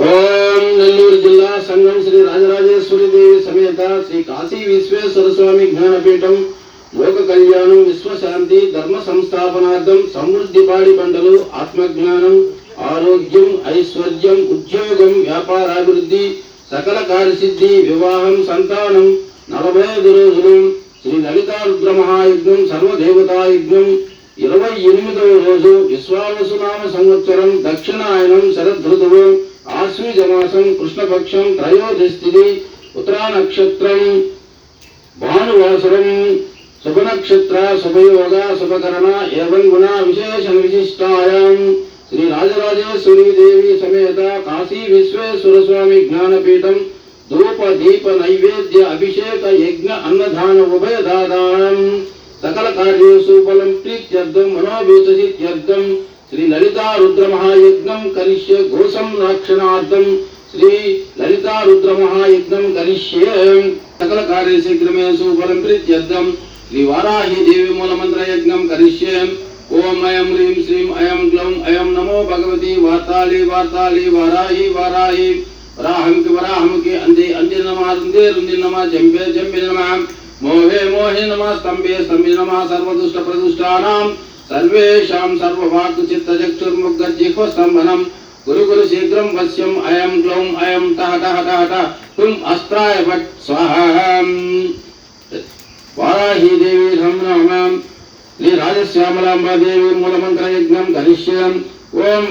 ఓం నెల్లూరు జిల్లా సంఘం శ్రీ రాజరాజేశ్వరి దేవి సమేత శ్రీ కాశీ విశ్వేశ్వర స్వామి జ్ఞానపీఠం లోక కళ్యాణం విశ్వశాంతి ధర్మ సంస్థాపనార్థం సమృద్ధి పాడి పంటలు ఆత్మజ్ఞానం ఆరోగ్యం ఐశ్వర్యం ఉద్యోగం వ్యాపారాభివృద్ధి సకల కార్యసిద్ధి వివాహం సంతానం నలభై ఐదు రోజులు శ్రీ లలితా మహాయజ్ఞం సర్వదేవతాయజ్ఞం ఇరవై ఎనిమిదవ రోజు విశ్వావసునామ సంవత్సరం దక్షిణాయనం శరదృతువు ఆశ్వీజ మాసం కృష్ణపక్షం త్రయోదశి ఉత్తరా నక్షత్రం భానువాసరం శుభనక్షత్ర శుభయోగ శుభకరణ ఏవం గుణ విశేషణ విశిష్టాయాం శ్రీ రాజరాజేశ్వరి దేవి సమేత కాశీ విశ్వేశ్వర స్వామి జ్ఞానపీఠం ధూప దీప నైవేద్య అభిషేక యజ్ఞ అన్నదాన ఉభయ దాదానం సకల కార్యేషు ఫలం ప్రీత్యర్థం మనోభీతసిత్యర్థం శ్రీ లలితా రుద్ర మహాయజ్ఞం కరిష్య ఘోషం రక్షణార్థం శ్రీ లలితా రుద్ర మహాయజ్ఞం కరిష్యే సకల కార్య శీఘ్రమేషు ఫలం ప్రీత్యర్థం శ్రీ వారాహి దేవి మూల మంత్ర యజ్ఞం కరిష్యే ఓం అయం హ్రీం శ్రీం అయం గ్లౌం అయం నమో భగవతి వార్తాళి వార్తాళి వారాహి వారాహి వరాహంకి వరాహంకి అంది అంది నమ రుందే రుంది నమ జంబే జంబే నమ మోహే మోహే నమ స్తంభే స్తంభి నమ సర్వదుష్ట ప్రదుష్టానాం सर्वेषां गुरु गुरु शीघ्रं वश्यम् अयं ग्लौं अयं तः तः तः तः तुम् अस्त्राय भट् स्वाहाम् वाराही देवी मूलमन्त्रयज्ञं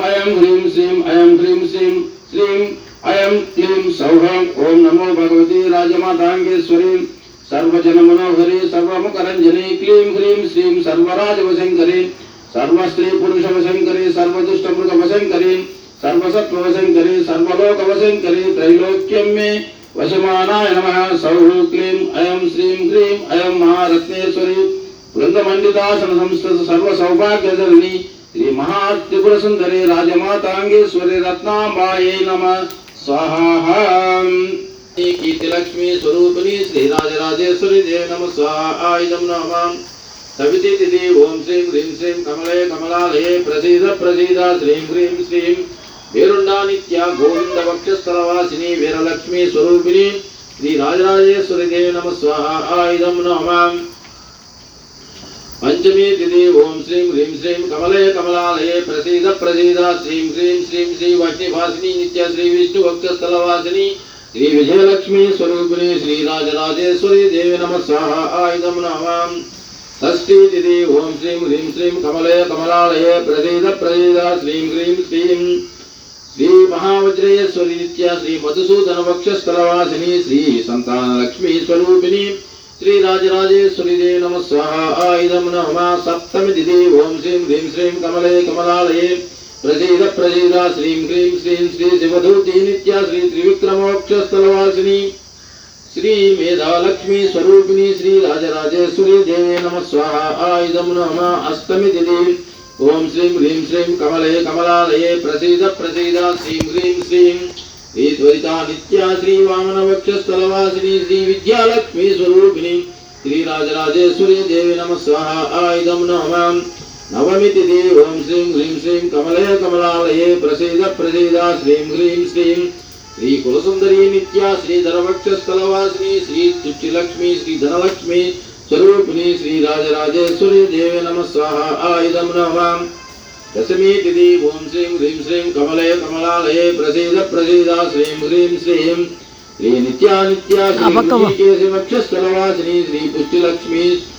अयं ह्रीं श्रीं अयं ह्रीं श्रीं श्रीं अयं क्लीं ॐ नमो भगवती राजमाताङ्गेश्वरीम्। सर्वजन मनोहरी सर्वमुखरंजनी क्लीं ह्रीं श्रीं सर्वराजवशङ्करी सर्वस्त्री पुरुषवशङ्करी सर्वदुष्टमृगवशङ्करी, सर्वसत्त्ववशङ्करी, सर्वलोकवशङ्करी, त्रैलोक्यं मे वशमानाय नमः। सौः क्लीं अयं श्रीं ह्रीं अयं महारत्नेश्वरी वृन्दमण्डितासन संस्कृत सर्वसौभाग्यधरिणी श्रीमहात्रिपुरसुन्दरी, राजमाताङ्गेश्वरी, रत्नाम्बायै नमः। स्वाहा शक्ति कीर्तिलक्ष्मी स्वरूपिणी श्रीराजराजेश्वरी देव नम। स्वायुधम नमाम सविति तिथि ओम श्रीं ह्रीं श्रीं कमले कमलालये प्रसीद प्रसीद श्रीं ह्रीं श्रीं। वीरुण्डानित्या गोविन्दवक्षस्थलवासिनी वीरलक्ष्मी स्वरूपिणी श्रीराजराजेश्वरिदेव नमः स्वाहा इदं नमाम् पञ्चमी तिथि ॐ श्रीं ह्रीं श्रीं कमले कमलालये प्रसीद प्रसीद श्रीं ह्रीं श्रीं श्रीवाग्निवासिनी नित्या श्रीविष्णुभक्तस्थलवासिनी श्री శ్రీ విజయలక్ష్మీ స్వరూపిణి శ్రీ రాజరాజేశ్వరి దేవి నమ స్వాహ ఆయుధం నమాం. షష్ఠీ తిథి ఓం శ్రీం హ్రీం శ్రీం కమలే కమలాలయే ప్రసీద ప్రసీద శ్రీం హ్రీం శ్రీం. శ్రీ మహావజ్రేశ్వరి నిత్య శ్రీ మధుసూదన వక్షస్థలవాసిని శ్రీ సంతానలక్ష్మీ స్వరూపిణి శ్రీ రాజరాజేశ్వరి దే నమ స్వాహ ఆయుధం నమ. సప్తమి తిథి ఓం శ్రీం హ్రీం శ్రీం కమలే కమలాలయే प्रजेद प्रसीद श्रीं ह्रीं श्रीं श्री शिवधूती नित्या श्री त्रिविक्रमोक्षस्थलवासिनी। श्री मेधालक्ष्मी स्वरूपिणी श्री राजराजेश्वरी देवे नमः स्वाहा। आयुधं नमः अष्टमी दिदी ओम श्रीं ह्रीं श्रीं कमले कमलालये प्रसीद प्रसीद। श्रीं ह्रीं श्रीं श्रीत्वरिता नित्या श्री विद्यालक्ष्मी स्वरूपिणी श्रीराजराजेश्वरी देवे नमः स्वाहा। आयुधं नमः। नवमिति देवं श्रीं ह्रीं श्रीं कमलय कमलालये प्रसीद प्रसीद श्रीं ह्रीं श्रीं। श्रीकुलसुन्दरी नित्या श्रीधरवक्षस्थलवासिनी श्रीतुच्चिलक्ष्मी श्रीधनलक्ष्मी स्वरूपिणी श्रीराजराजेश्वरी देवे नमः स्वाहा आयुधं नवाम् दशमी ॐ श्रीं ह्रीं श्रीं कमलय कमलालये प्रसीद प्रसीद श्रीं ह्रीं श्रीं। श्रीनित्या नित्या श्रीकेशिवक्षस्थलवासिनी श्रीपुष्टिलक्ष्मी श्री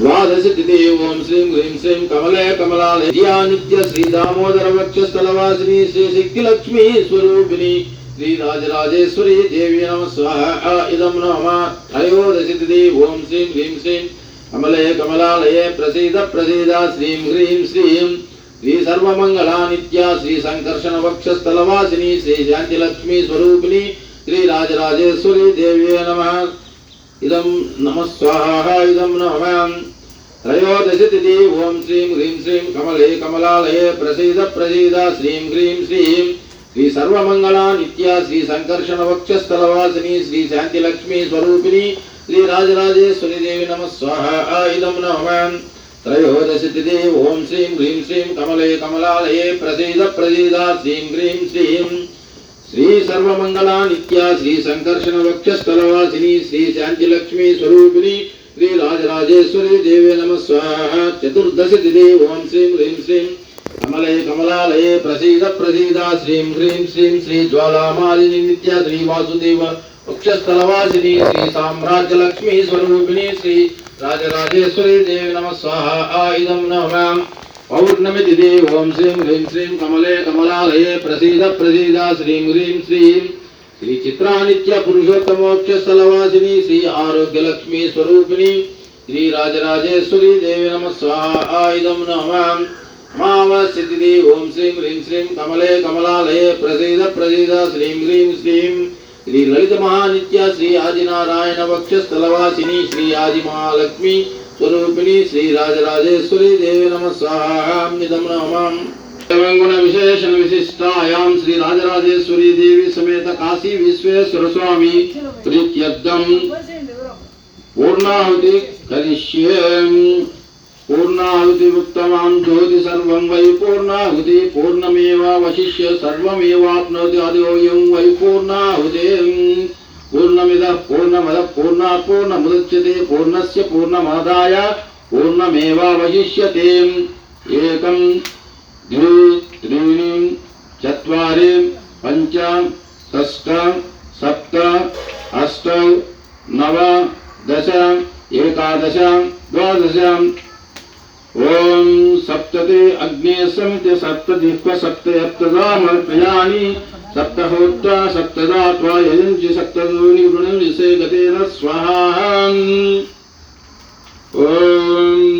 శ్రీం హ్రీం శ్రీం కమలే కమలాలయ జియా నిత్య శ్రీ దామోదర వక్షస్థలవాసిని శ్రీ శక్తి లక్ష్మి స్వరూపిణి శ్రీ రాజరాజేశ్వరి దేవి నమ స్వాహ ఇదం నమ త్రయోదశి తిథి ఓం శ్రీం హ్రీం శ్రీం కమలే కమలాలయే ప్రసీద ప్రసీద శ్రీం హ్రీం శ్రీం శ్రీ సర్వమంగళా నిత్య శ్రీ సంకర్షణ వక్షస్థలవాసిని శ్రీ त्रयोदशतिथि ॐ श्रीं ह्रीं श्रीं कमले कमलालये प्रसीद प्रसीद श्रीं ह्रीं श्रीं श्री सर्वमङ्गला नित्या श्री सङ्कर्षणवक्षस्थलवासिनी श्री शान्तिलक्ष्मी स्वरूपिणी श्री राजराजेश्वरी देवी नमः स्वाहा इदं नमः त्रयोदशतिथि ॐ श्रीं ह्रीं श्रीं कमले कमलालये प्रसीद प्रसीद श्रीं ह्रीं श्रीं श्री सर्वमङ्गला नित्या श्री सङ्कर्षणवक्षस्थलवासिनी श्री शान्तिलक्ष्मी स्वरूपिणी श्री राजराजेश्वरी देवे नमः स्वाहा। चतुर्दश तिथि ओम श्रीं ह्रीं श्रीं। कमले कमलालये प्रसीद प्रसीद। श्रीं ह्रीं श्रीं श्री ज्वालामालिनी नित्या श्री वासुदेव। वक्षस्थलवासिनी श्री साम्राज्य लक्ष्मी स्वरूपिणी श्री राजराजेश्वरी देवी नमः स्वाहा। इदं नमः पौर्णमि तिथि ओम श्रीं ह्रीं श्रीं। कमले कमलालये प्रसीद प्रसीद। श्रीं ह्रीं श्रीं శ్రీ చిత్రానిత్య పురుషోత్తమోక్ష స్థలవాసిని శ్రీ ఆరోగ్య లక్ష్మి స్వరూపిణి శ్రీ రాజరాజేశ్వరి దేవి నమ స్వాహ ఆయుధం నమాం. ఓం శ్రీం హ్రీం శ్రీం కమలే కమలాలయే ప్రసీద ప్రసీద శ్రీం హ్రీం శ్రీం. శ్రీ లలిత మహానిత్య శ్రీ ఆదినారాయణ వక్ష స్థలవాసిని శ్రీ ఆది మహాలక్ష్మి స్వరూపిణి శ్రీ రాజరాజేశ్వరి దేవి నమ స్వాహ నిదం సర్వంగుణ విశేషణ విశిష్టాయాం శ్రీ రాజరాజేశ్వరి దేవి సమేత కాశీ విశ్వేశ్వర స్వామి ప్రీత్యర్థం పూర్ణాహుతి కరిష్యే పూర్ణాహుతి ఉత్తమాం జ్యోతి సర్వం వై పూర్ణాహుతి పూర్ణమేవాశిష్య సర్వమేవాప్నోతి అదోయం వై పూర్ణాహుతే పూర్ణమిద పూర్ణమద పూర్ణాత్ పూర్ణముద్యతే పూర్ణస్ పూర్ణమాదాయ పూర్ణమేవాశిష్యతే ఏకం द्वे त्रीणि चत्वारि पञ्च षष्ट सप्त अष्ट नव दश एकादश द्वादश। ॐ सप्तति अग्ने समिति सप्तदिक्व सप्तयप्तदामर्पयानि सप्तहोत्रा सप्तदात्वा यजन्ति सप्तदूनि गतेन स्वाहा। ॐ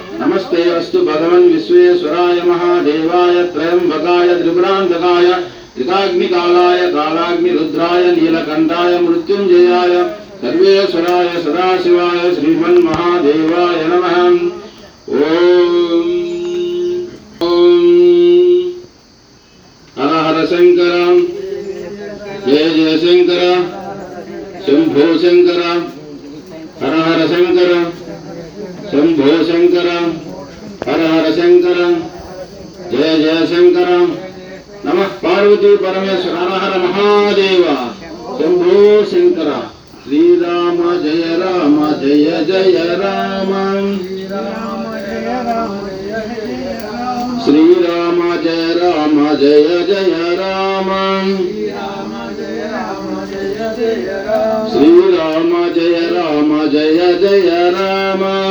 नमस्ते अस्तु भगवन् विश्वेश्वराय महादेवाय त्र्यम्बकाय त्रिपुरान्तकाय त्रिकाग्निकालाय कालाग्निरुद्राय नीलकण्ठाय मृत्युञ्जयाय सर्वेश्वराय सदाशिवाय श्रीमन्महादेवाय नमः। ॐ हर हर शङ्कर जय जय शङ्कर शम्भो शङ्कर हर हर शङ्कर शम्भो शङ्कर हर हर शंकर जय जय शंकर नमः पार्वती परमेश्वर, हर हर महादेव। शम्भो शङ्कर श्रीराम जय राम, जय जय राम। श्रीराम जय राम, जय जय राम। श्रीराम जय राम, जय जय राम।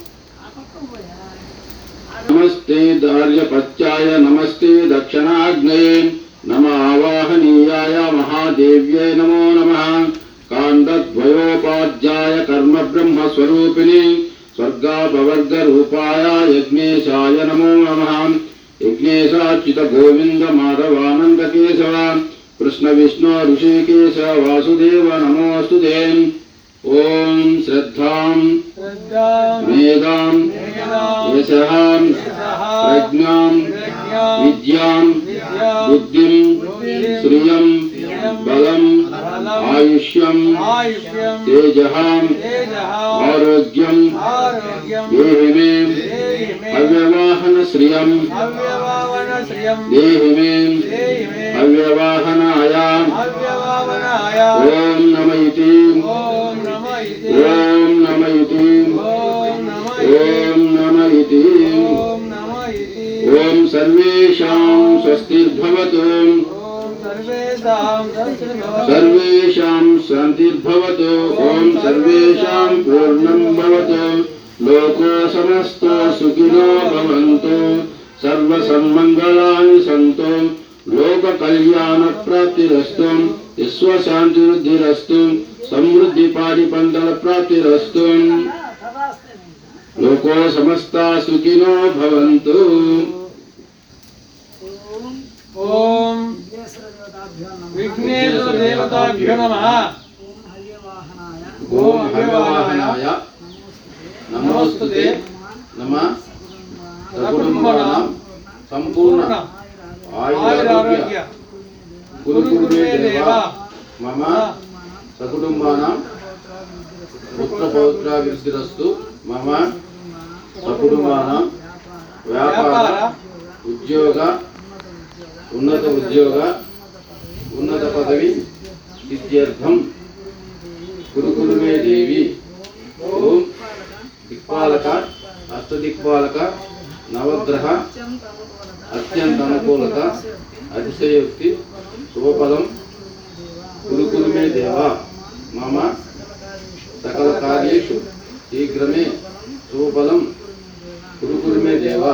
नमस्ते दार्यपत्याय नमस्ते दक्षिणाग्नये नम आवाहनीयाय महादेव्यै नमो नमः। काण्डद्वयोपाध्याय कर्म ब्रह्म स्वरूपिणी स्वर्गापवर्गरूपाय यज्ञेशाय नमो नमः। यज्ञेशाच्युत गोविन्द माधवानन्द केशव कृष्ण विष्णु ऋषिकेश वासुदेव नमोऽस्तु ते। ॐ श्रद्धां। मेधां యశః ప్రజ్ఞాం విద్యాం బుద్ధిం శ్రియం బలం ఆయుష్యం తేజ ఆరోగ్యం దేహిమే అవ్యవాహన శ్రియం దేహిమే అవ్యవాహనాయ. ఓం నమ ఓం ఓం సర్వేషాం స్వస్తిర్భవతు ఓం సర్వేషాం దర్శనభవతు సర్వేషాం శాంతిర్భవతు ఓం సర్వేషాం పూర్ణం భవతు లోకో సమస్తో సుఖినో భవంతు సర్వసన్మంగళాని సంతు లోక కళ్యాణ ప్రాప్తిరస్తు విశ్వశాంతివృద్ధిరస్తు సమృద్ధి పాడి పంటల ప్రాప్తిరస్తు లోకో సమస్త సుఖినో భవంతు ఓం విఘ్నేశ్వర దేవతాభ్యో నమ. ఓం హవ్యవాహనాయ నమోస్తుతే నమ. సకుటుంబానాం సంపూర్ణ. ఆయురారోగ్య ఆయురారోగ్య. గురుకురుమే దేవ. మమ. సకుటుంబానాం. పుత్రపౌత్రాభివృద్ధిరస్తు. మమ. సకుటుంబానాం. వ్యాపార. ఉద్యోగ. ఉన్నత ఉద్యోగ ఉన్నత పదవి సిద్ధ్యర్థం గురుకులమే దేవి. ఓం దిక్పాలక అష్టదిక్పాలక నవగ్రహ అత్యంత అనుకూలత అతిశయోక్తి శుభఫలం గురుకులమే దేవ. మమ సకల కార్యేషు శీఘ్రమే శుభఫలం గురుకులమే దేవా.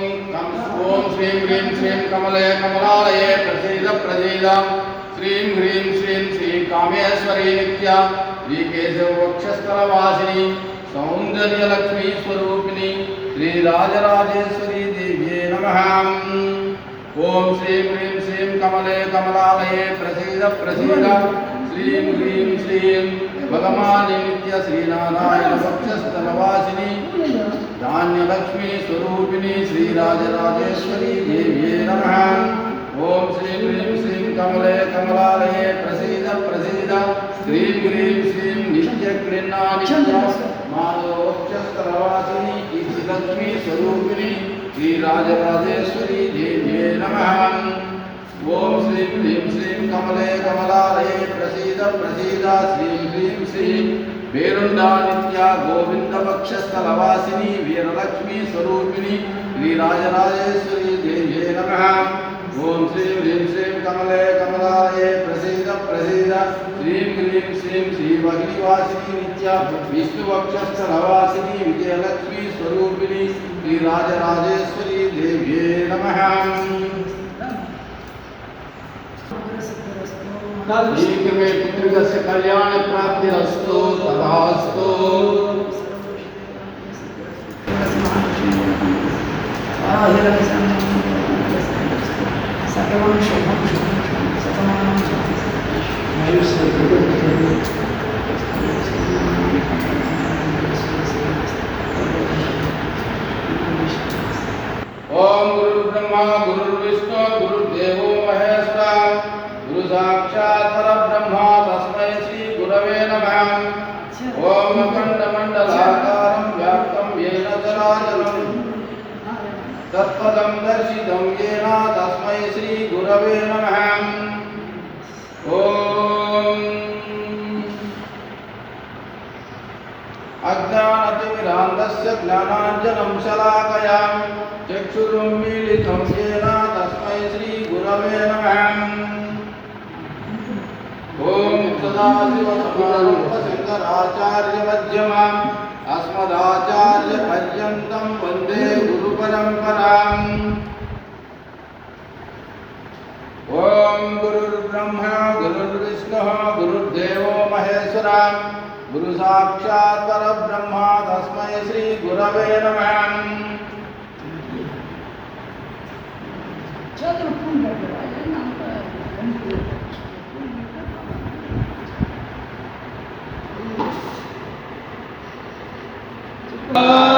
ఓం శ్రీం హ్రీం శ్రీం కమలే కమలాలయే ప్రసీద ప్రసీద. శ్రీం హ్రీం శ్రీం శ్రీ కామేశ్వరీ నిత్య. శ్రీకేశవ వక్షస్థలవాసిని సౌందర్యలక్ష్మీ స్వరూపిణి శ్రీరాజరాజేశ్వరీ దేవ్యే నమ. ఓం శ్రీం హ్రీం శ్రీం కమలే కమలాలయే ప్రసీద ప్రసీద. శ్రీం హ్రీం శ్రీం భగమాని నిత్య శ్రీనారాయణ వక్షస్థలవాసిని. धान्यलक्ष्मीस्वरूपिणी श्रीराजराजेश्वरी देव्यै नमः। ॐ श्रीं ह्रीं श्रीं कमले कमलालये प्रसीद प्रसीद। श्रीं ह्रीं श्रीं निशयक्लिन्ना माधवोच्चस्तरवासिनी कीर्तिलक्ष्मीस्वरूपिणी श्रीराजराजेश्वरी देव्यै नमः। ॐ श्रीं ह्रीं श्रीं कमले कमलालये प्रसीद प्रसीद। श्रीं ह्रीं श्रीं వేరుండానిత్య హ్రీం శ్రీం గోవింద వక్షస్థలవాసిని వీరలక్ష్మీ స్వరూపిణి శ్రీరాజరాజేశ్వరి జయ నమ. ఓం శ్రీం హ్రీం శ్రీం కమలే కమలాలయే ప్రసీద ప్రసీద. శ్రీం హ్రీం శ్రీం శ్రీ భగినివాసిని నిత్య విష్ణువక్షస్థలవాసిని విజయలక్ష్మి స్వరూపిణి శ్రీరాజరాజేశ్వరి దేవ్యే నమ. कल्याण प्राप्ति कल्याणप्राप्तिरस्तु तथास्तु सर्वं अज्ञानतिमिरान्धस्य ज्ञानाञ्जनं शलाकयां चक्षुरुन्मीलितं येन तस्मै श्रीगुरवे नमः। ॐ सदाशिवसमारम्भशङ्कराचार्यमध्यमाम् अस्मदाचार्यपर्यन्तं वंदे गुरुपरम्पराम्। ॐ गुरुर्ब्रह्मा, गुरुर्विष्णुः, गुरुर्देवो महेश्वरा गुरु साक्षात पर ब्रह्मा तस्मै श्री गुरव नमः। Uh...